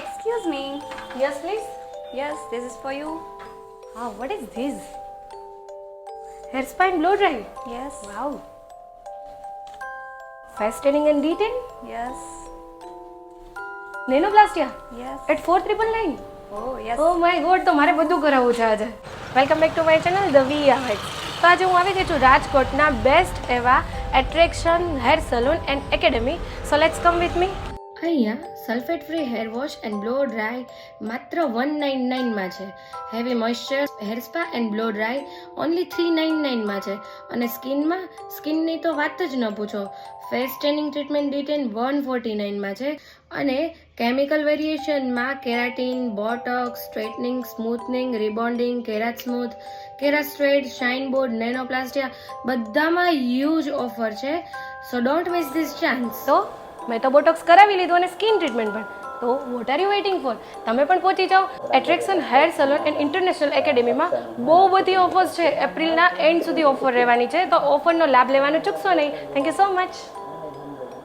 Excuse me. Yes, please. Yes, this is for you. Wow, ah, what is this? Hair spine blow dry. Yes. Wow. Fastening and detail. Yes. Nanoplastia yes at four triple nine O yes oh my God તો મારે બધું કરાવવું છે આજે welcome back to my channel the વી આવેટ તો આજે હું આવી ગઈ છું રાજકોટના બેસ્ટ એવા attraction hair salon and academy so let's come with me અહીંયા sulphate free hair wash and blow dry માત્ર વન નાઇન નાઇનમાં છે heavy moisture hair spa and blow dry only three nine નાઇનમાં છે અને સ્કિનમાં સ્કિનની તો વાત જ ન પૂછો face staining treatment detan one forty નાઇનમાં છે અને કેમિકલ વેરિએશનમાં keratin Botox straightening smoothening rebonding kera smooth kera straight shine board nanoplastia બધામાં હ્યુજ ઓફર છે so don't miss this chance તો મેં તો બોટોક્સ કરાવી લીધું અને સ્કિન ટ્રીટમેન્ટ પણ તો what are you waiting for તમે પણ પહોંચી જાઓ attraction hair salon and international એકેડેમીમાં બહુ બધી ઓફર્સ છે એપ્રિલના એન્ડ સુધી ઓફર રહેવાની છે તો ઓફરનો લાભ લેવાનો ચૂકશો નહીં થેન્ક યુ સો મચ